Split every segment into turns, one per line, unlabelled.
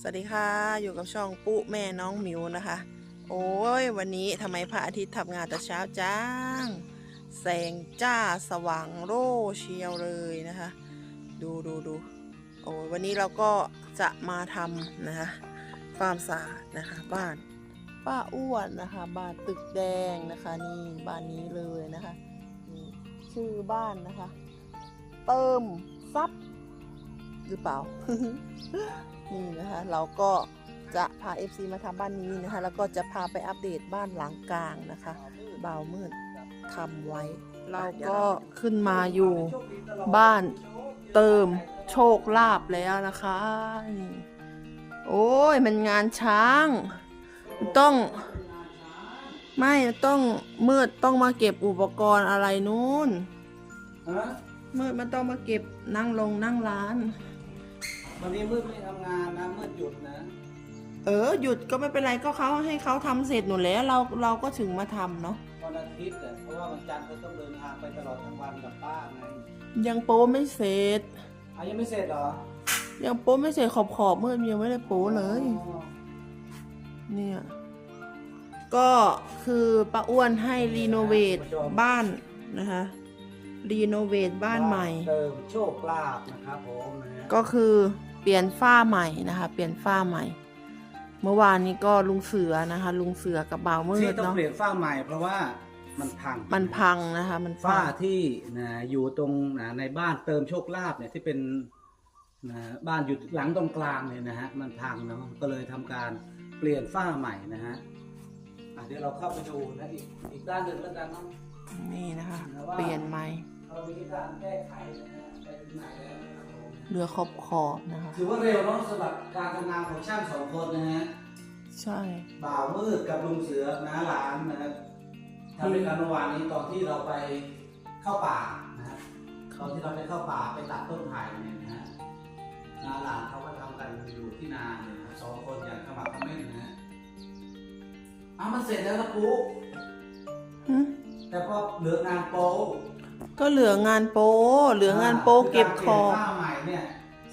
สวัสดีค่ะ อยู่กับช่องปุ๊แม่น้องมิวนะคะ โอ้ยวันนี้ทำไมพระอาทิตย์ทำงานแต่เช้าจ้างแสงจ้าสว่างโร่เชียวเลยนะคะ ดูดูดูโอ้ยวันนี้เราก็จะมาทำนะคะความสะอาดนะคะบ้านป้าอ้วนนะคะ บ้านตึกแดงนะคะนี่บ้านนี้เลยนะคะนี่ชื่อบ้านนะคะ เติมซับหรือเปล่า นี่นะคะ เราก็จะพา FC มาทำบ้านนี้นะคะ แล้วก็จะพาไปอัปเดตบ้านหลังกลางนะคะบ่าวมืดทำไว้ เราก็ขึ้นมาอยู่บ้านเติมโชคลาภแล้วนะคะนี่โอ้ยมันงานช้างมันต้องไม่ต้องมืดต้องมาเก็บอุปกรณ์อะไรนู้น
ฮะ
มืดมันต้องมาเก็บนั่งลงนั่งร้าน
วันนี้มืดไม่ทำงานนะมืดหยุดนะ
เออหยุดก็ไม่เป็นไรก็เขาให้เขาทำเสร็จหนูแล้วเราเราก็ถึงมาทำเนาะ
วันอาทิตย์เนี่ยเพราะว่าวันจันทร์เขาต้องเดินทางไปตลอดทั้งวันกับป้าไง
ยังโป้ไม่เสร็จ
อะยังไม่เสร็จเหรอ
ยังโป้ไม่เสร็จขอบขอบๆมืดยังไม่ได้โป้เลย
อ๋อ
เนี่ย ก็คือป้าอ้วนให้รีโนเวทบ้านนะคะรีโนเวทบ้านใหม่
เติมโชคลาภนะครับผมนะฮะ
ก็คือ เปลี่ยนฝ้าใหม่นะคะ เปลี่ยนฝ้าใหม่ เมื่อวานนี้ก็ลุงเสือนะคะ ลุงเสือกับบ่าวมื
ที่
ด
ต้อง
เนาะ
เปลี่ยนฝ้าใหม่เพราะว่ามันพัง
มันพังนะคะ มัน
ฝ้า
พัง
ที่นะอยู่ตรงนะในบ้านเติมโชคลาภเนี่ยที่เป็นนะบ้านอยู่หลังตรงกลางเนี่ยนะฮะมันพังเนาะก็เลยทำการเปลี่ยนฝ้าใหม่นะฮะอะเดี๋ยวเราเข้าไปดูนะอีกอีกด้านหนึ่งแล้วกันเนาะ
นี่นะคะ เปลี่ยนใหม่
เรามีการแก้ไขนะฮะไปถึงไหนแล้วนะครับผม
เหลือขอบขอบๆนะคะ
ถือว่าเร็วเนาะสำหรับการทำงานของช่างสองคนนะฮะ
ใช่
บ่าวมืดกับลุงเสือน้าหลานนะครับทำด้วยกันเมื่อวานนี้ตอนที่เราไปเข้าป่านะฮะตอนที่เราไปเข้าป่าไปตัดต้นไผ่เนี่ยนะฮะน้าหลานเขาก็ทำกันอยู่ที่นาเนี่ยนะสองคนอย่างขมักเขม้นนะฮะอ้าวมันเสร็จแล้วนะปุ๊
หึ
แต่พอเหลืองานโป๊
ก็เหลืองานโป้เหลืองานโป้เก็บขอบ
การเปลี่ยนผ้าใหม่เนี่ย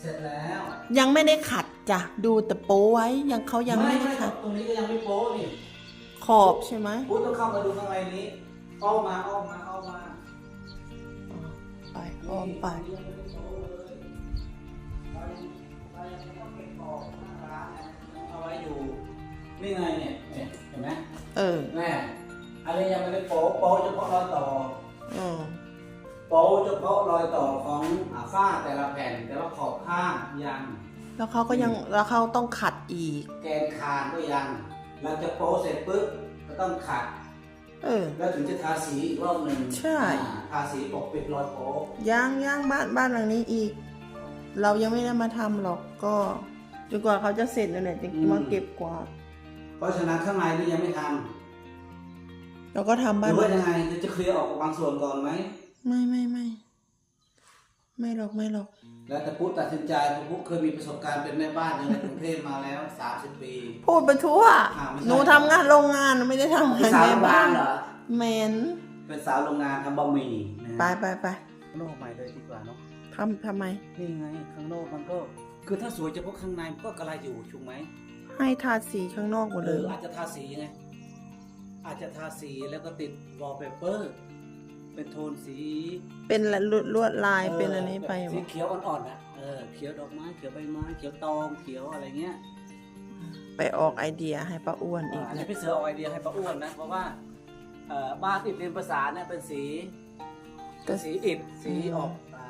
เสร็จแล้ว
ยังไม่ได้ขัดจ้ะดูแต่โป้ไว้ยังเขายังไม่ได้ขัด
ตรงนี้ก็ยังไม่โป๊นี่
ขอบใช่ไหม
พูดต้องเข้ามาดูข้างในนี้อ้อมมาอ้อมมาอ้อมมา
ไปอ้อมไป
นี่ยังไม่ได้โป๊เลยเรายังเรายังไม่ต้องเก็บของหน้าร้านนะเอาไว้อยู่นี่ไงเนี่ยเนี่ยเห็นไหม
เออ
แม่อะไรยังไม่ได้โป๊โป๊เฉพาะรอยต่อ
เออ
โป๊เฉพาะรอยต่อของอ่าฝ้าแต่ละแผ่นแต่ว่าขอบข้างยัง
แล้วเขาก็ยังแล้วเขาต้องขัดอีก
แกนคานก็ยังหลังจากโป๊เสร็จปุ๊บก็ต้องขัด
เออ
แล้วถึงจะทาสีอีกรอบหนึ่ง
ใช่
อ่าทาสีปกปิดรอยโป๊ะ
ย่างย่างบ้านบ้านหลังนี้อีก เรายังไม่ได้มาทำหรอกก็จนกว่าเขาจะเสร็จนั่นแหละจะมาเก็บกวาด
เพราะฉะนั้นข้างในนี่ยังไม่ท
เราก็ทำำ
ห
บ้าน
รือว่ายังไงจะเคลียร์ออกบางส่วนก่อนไหม
ไม่ไม่ไม่ ไม่หรอกไม่หรอก
แล้วแต่ปุ๊ตัดสินใจเพราะปุ๊เคยมีประสบการณ์เป็นแม่บ้านอยู่ในกรุงเทพมาแล้ว 30 ปี
พูดไปทั่ว
อ่าไม่ใช่
หนูทำงานโรงงานไม่ได้ทำ
เป็น
งาน
สาว
ใน
โรง
บ้างา
นนเหรอ
เหมน
เป็นสาวโรงงานทำบะหมี่นะ
ไปไปไป
ข้างนอกใหม่เลยดีกว่าเนาะ
ทำทำไม
นี่ไงข้างนอกมันก็ คือถ้าสวยเฉพาะข้างในมันก็กระไรอยู่ถูกไหม
ให้ทาสีข้างนอกหมด
ห
เล
รื
ย
ออาจจะทาสีไง อาจจะทาสีแล้วก็ติดวอลเปเปอร์ เป็นโทนสี
เป็นลวดลวดลายเป็นอะไรนี้ไป
แบบ
หม
สี
ด
เขียวอ่อนๆอะเออเขียวดอกไม้เขียวใบไม้เขียวตองเขียวอะไรเงี้ย
ไปออกไอเดียให้ป้าอ้วนอีก
อัน
แห
นี้
ละ
พี่เสือเอาไอเดียให้ป้าอ้วนนะเพราะว่าเอ่อบ้านอิฐเรียนภาษาเนี่ยเป็นสีเป็นสีอิฐสีออกอ่า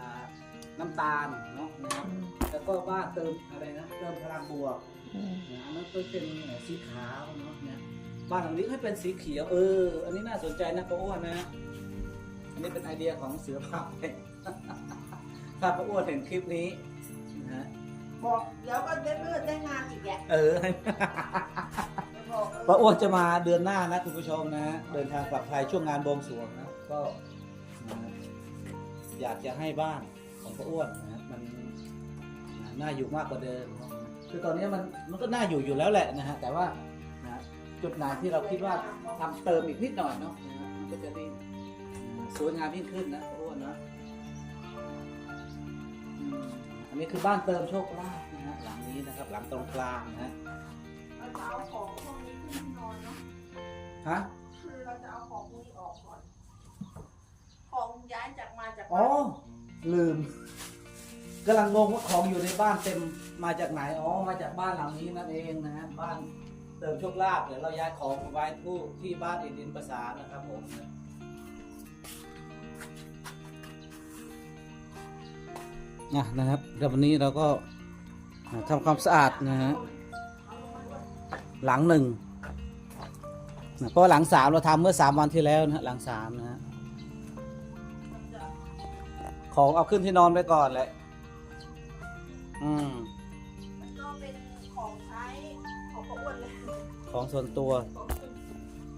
น้ำตาลเนาะนะครับ
อืม
แล้วก็บ้านเติมอะไรนะเติมพลังบวก
อืม
นะอันนั้นก็เป็นสีขาวเนาะเนี่ยบ้านหลังนี้ให้เป็นสีเขียวเออ อันนี้น่าสนใจนะป้าอ้วนนะอั นนี้เป็นไอเดียของเสือภาพเองถ้าป้าอ้วนเห็นคลิปนี้นะฮะ
บอกเดี๋ยวก็ได้เลือดได้งานอีกแหละ
เออให้ป้าอ้วนจะมาเดือนหน้านะคุณผู้ชมนะเดินทางกลับไทยช่วงงานบวงสรวงนะก็นะอยากจะให้บ้านของป้าอ้วนนะมันน่าอยู่มากกว่าเดิมนะคือตอนนี้มันมันก็น่าอยู่อยู่แล้วแหละนะฮะแต่ว่านะจุดไหนที่เราคิดว่าทำเติมอีกนิดหน่อยเนาะนะฮะมันก็จะได้อ่า สวยงามยิ่งขึ้นนะป้าอ้วนนะอืมอันนี้คือบ้านเติมโชคลาภนะนะฮะหลังนี้นะครับ หลังตรงกลางนะฮะ
เราจะเอาของพวกนี้ขึ้นที่นอนเนาะ
ฮะ
คือเราจะเอาของพวกนี้ออกก่อน ของย้ายจากมาจาก
อ๋อลืมกำลังงงว่าของอยู่ในบ้านเต็มมาจากไหนอ๋อมาจากบ้านหลังนี้นั่นเองนะฮะบ้านเติมโชคลาภเดี๋ยวเราย้ายของมาไว้ที่ที่บ้านอินดินประสานนะครับผม นะนะครับแล้ววันนี้เราก็ทำความสะอาดนะฮะหลังหนึ่งนะเพราะว่าหลังสามเราทำเมื่อสามวันที่แล้วนะฮะหลังสามนะฮะของเอาขึ้นที่นอนไปก่อนแหละอืม
มันก็เป็นของใช้ของพระอ้วนเลย
ของส่วนตัว
ของคุณ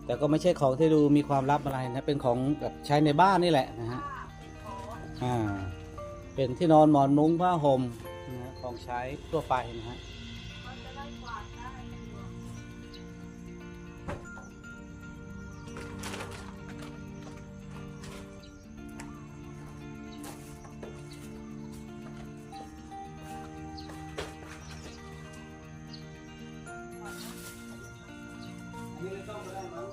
แต่ก็ไม่ใช่ของที่ดูมีความลับอะไรนะเป็นของแบบใช้ในบ้านนี่แหละนะฮะ
ป้าเป็นของ
อ่า เป็นที่นอนหมอนมุ้งผ้าห่มนะฮะของใช้ทั่วไปนะฮะ
นี่ไม่
ต้องก็ได้มั้ง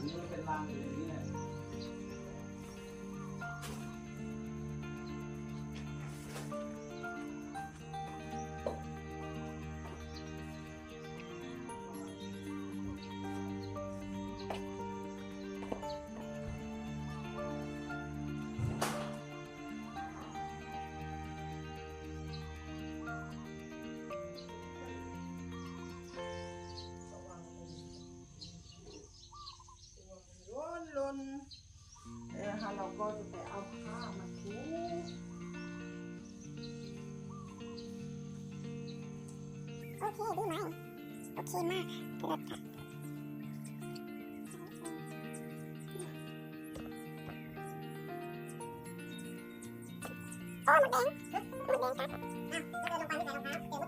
นนี้มันเป็นรังอย่างนี้
ก็จะไปเอาผ้ามาถู
โอเคดีไหมโอเคมากเลิศค่ะโอ้หมดแดงหมดแดงครับอะแล้วเดินลงไปไม่ใส่รองเท้าเดี๋ยวรถกลับอีกแล้ว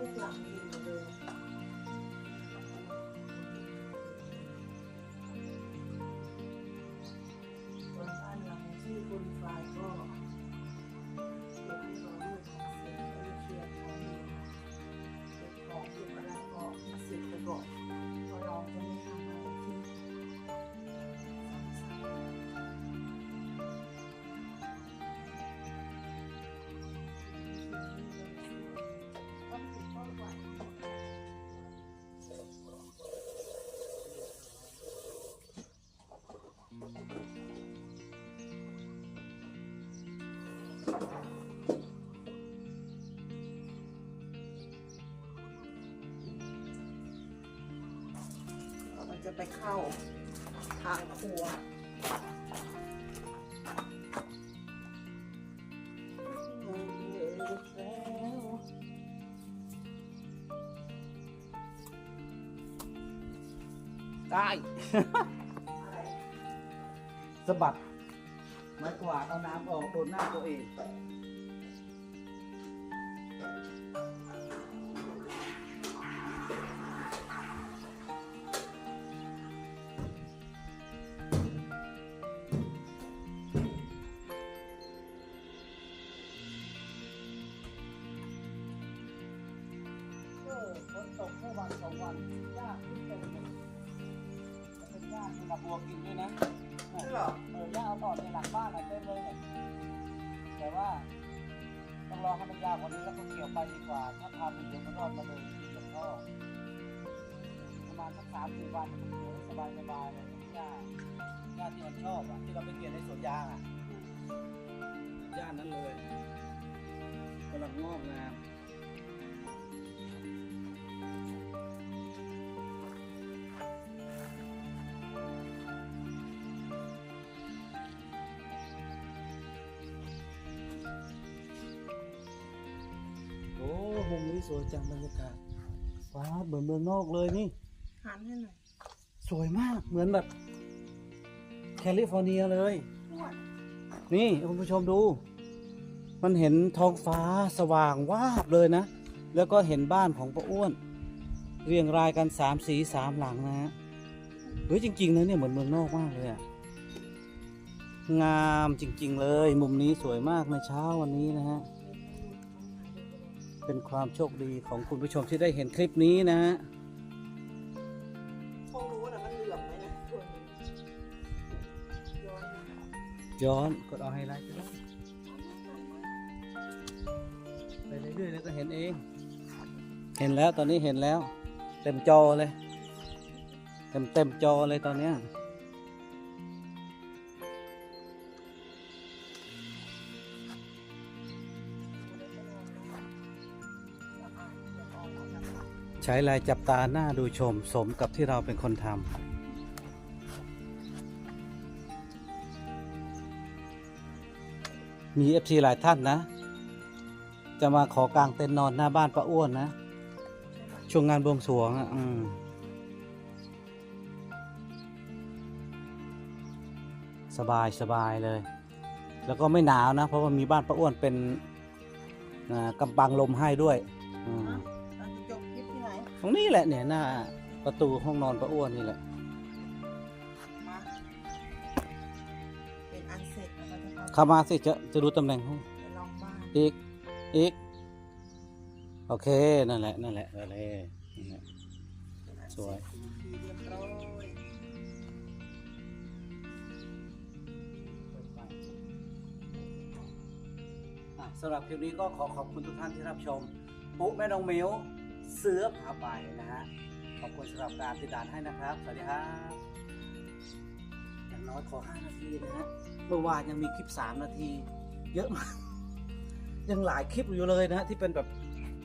ำบ้ ไป
เข้าทางครัว
ได้ สะบัดไม้กวาดเอาน้ำออกโดนหน้าตัวเอง วันสองวันยาที่จะเป็นเป็นยากสำหรับบัวกินด้วยนะ
เหรอ
เออย่าเอาต่อในหลังบ้านอะเต็มเลยเนี่ยแต่ว่าต้องรอให้มันยาวกว่านี้แล้วก็เกี่ยวไปดีกว่า ถ้าทำเดี๋ยวมันรอดมาเลยที่เกี่ยวข้อประมาณสักสามสี่วันมันเกี่ยวสบายสบายๆเลยหญ้าหญ้าที่มันชอบอะที่เราไปเกี่ยวในสวนยางอะหญ้านั้นเลยกำลังงอกงาม วยจังบรรยากาศฟ้าเหมือนเมืองนอกเลยนี่
หันให้หน่อย
สวยมากเหมือนแบบแคลิฟอร์เนียเลย นี่คุณผู้ชมดู มันเห็นท้องฟ้าสว่างวาบเลยนะ แล้วก็เห็นบ้านของป้าอ้วน เรียงรายกันสามสีสามหลังนะฮะเฮ้ยจริงๆนะเนี่ยเหมือนเมืองนอกมากเลยอะงามจริง ๆ เลย มุมนี้สวยมากในเช้าวันนี้นะฮะ เป็นความโชคดีของคุณผู้ชมที่ได้เห็นคลิปนี้นะฮะ
คงรู้นะมันเหลื่อมไหมนะตัวนี้ย้อนมา
ย้อนกดเอาไฮไลท์ไปแล้วไปเรื่อยๆแล้วก็เห็นเอง เห็นแล้วตอนนี้เห็นแล้ว เต็มจอเลย เต็มเต็มจอเลยตอนเนี้ย ช้ลายจับตาหน้าดูชมสมกับที่เราเป็นคนทำมีเอฟซีหลายท่านนะ จะมาขอกางเต็นท์นอนหน้าบ้านป้าอ้วนนะ ช่วงงานบวงสรวงอะสบายสบายเลย แล้วก็ไม่หนาวนะ เพราะว่ามีบ้านป้าอ้วนเป็นกำบังลมให้ด้วย อืม ตรงนี้แหละเนี่ยหน้าประตูห้องนอนป้าอ้วนนี่แหละ
มาเป็นอันเสร็จแล้วก็จะ
เข้ามาสิจะจะดูตำแหน่งห้อง
ไปลองบ้าน
อีก อีก โอเค นั่นแหละ นั่นแหละนั่นแหละนั่นแหละ
เป็นอัน
สวย
เร็จทีเรียบร้อย
อะสำหรับคลิปนี้ก็ขอขอบคุณทุกท่านที่รับชมปุ๊แม่น้องเหมิว เสือพาไปนะฮะขอบคุณสำหรับการติดตามให้นะครับ สวัสดีครับอย่างน้อยขอ 5 นาทีนะฮะเมื่อวานยังมีคลิป 3 นาที เยอะมาก ยังหลายคลิปอยู่เลยนะฮะที่เป็นแบบ